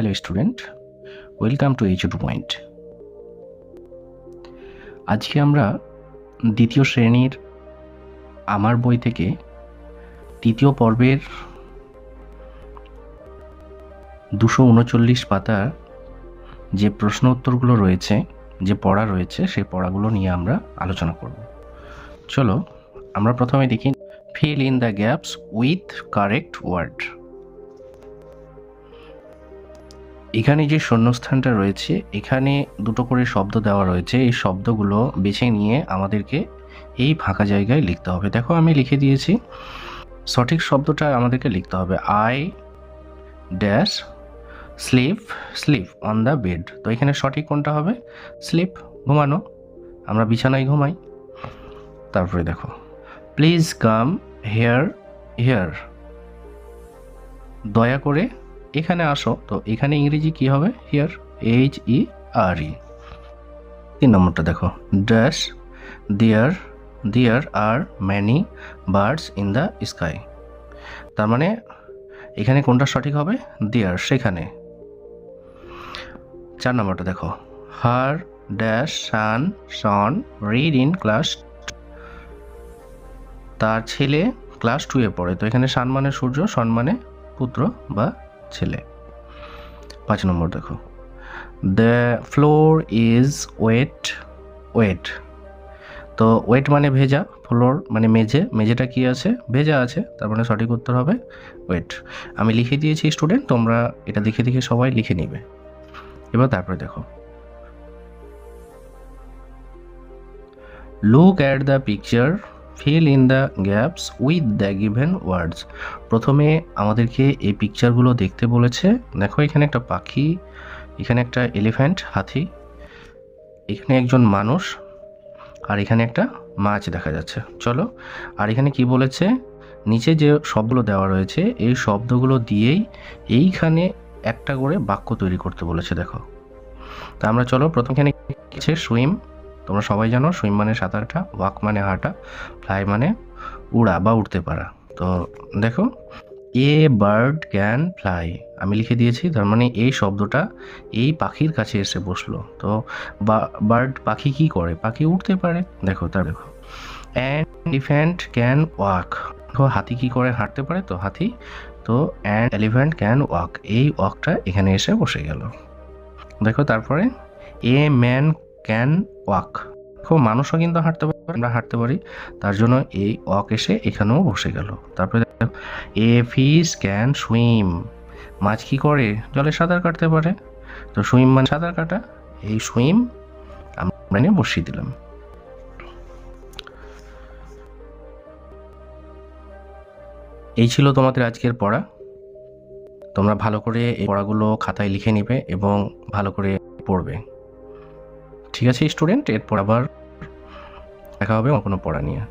Hello student welcome to H two point আজকে আমরা দ্বিতীয় শ্রেণির আমার বই থেকে তৃতীয় পর্বের দুশো উনচল্লিশ পাতার যে প্রশ্ন উত্তরগুলো রয়েছে, যে পড়া রয়েছে, সেই পড়াগুলো নিয়ে আমরা আলোচনা করব। চলো আমরা প্রথমে দেখি fill in the gaps with correct word এখানে যে শূন্যস্থানটা রয়েছে, এখানে দুটো করে শব্দ দেওয়া রয়েছে। এই শব্দগুলো বেছে নিয়ে আমাদেরকে এই ফাঁকা জায়গায় লিখতে হবে। দেখো, আমি লিখে দিয়েছি। সঠিক শব্দটা আমাদেরকে লিখতে হবে। I dash sleep sleep on the bed তো এখানে সঠিক কোনটা হবে? স্লিপ ঘুমানো। আমরা বিছানায় ঘুমাই। তারপরে দেখো প্লিজ কাম হেয়ার হেয়ার দয়া করে এখানে আসো। তো এখানে ইংরেজি কি হবে? হিয়ার এইচ ই আর ই তিন নম্বরটা দেখো। Dash there there are many birds in the sky তার মানে এখানে কোনটা সঠিক হবে? দেয়ার সেখানে। চার নম্বরটা দেখো। Her dash son son read in class তার ছেলে ক্লাস টুয়ে পড়ে। তো এখানে সান মানে সূর্য সন মানে পুত্র বা ছেলে। পাঁচ নম্বর দেখো। The floor is wet wet তো ওয়েট মানে ভেজা ফ্লোর মানে মেঝে, মেঝেটা কি আছে? ভেজা আছে, তার মানে সঠিক উত্তর হবে ওয়েট আমি লিখে দিয়েছি স্টুডেন্ট তোমরা এটা দেখে দেখে সবাই লিখে নিবে। এবার তারপরে দেখো। Look at the picture fill in the gaps with the given words প্রথমে আমাদেরকে এই পিকচারগুলো দেখতে বলেছে। দেখো, এখানে একটা পাখি, এখানে একটা এলিফ্যান্ট হাতি, এখানে একজন মানুষ, আর এখানে একটা মাছ দেখা যাচ্ছে। চলো, আর এখানে কি বলেছে? নিচে যে শব্দগুলো দেওয়া রয়েছে, এই শব্দগুলো দিয়েই এইখানে একটা করে বাক্য তৈরি করতে বলেছে, দেখো। তা আমরা চলো প্রথম এখানে সুইম তোমরা সবাই জানো সুইম মানে সাঁতারটা, ওয়াক মানে হাঁটা, ফ্লাই মানে উড়া বা উঠতে পারা। তো দেখো, এ বার্ড ক্যান ফ্লাই। আমি লিখে দিয়েছি, তার মানে এই শব্দটা এই পাখির কাছে এসে বসল। তো বার্ড পাখি কি করে? পাখি উঠতে পারে। দেখো, তার দেখো। And elephant can walk. দেখো, হাতি কি করে হাঁটতে পারে? তো হাতি, তো অ্যান্ড এলিফ্যান্ট ক্যান ওয়াক। এই ওয়াকটা এখানে এসে বসে গেল। দেখো, তারপরে, এ ম্যান ক্যান ওয়াক। খুব মানুষও কিন্তু হাঁটতে পারে, আমরা হাঁটতে পারি। তার জন্য এই ওয়াক এসে এখানেও বসে গেল। তারপরে এ ফিশ ক্যান সুইম। মাছ কি করে? জলে সাঁতার কাটতে পারে। তো সুইম মানে সাঁতার কাটা। এই সুইম আমরা নিয়ে বসিয়ে দিলাম। এই ছিল তোমাদের আজকের পড়া। তোমরা ভালো করে এই পড়াগুলো খাতায় লিখে নিবে এবং ভালো করে পড়বে। ঠিক আছে স্টুডেন্ট এরপর আবার দেখা হবে আমার কোনো পড়া নিয়ে।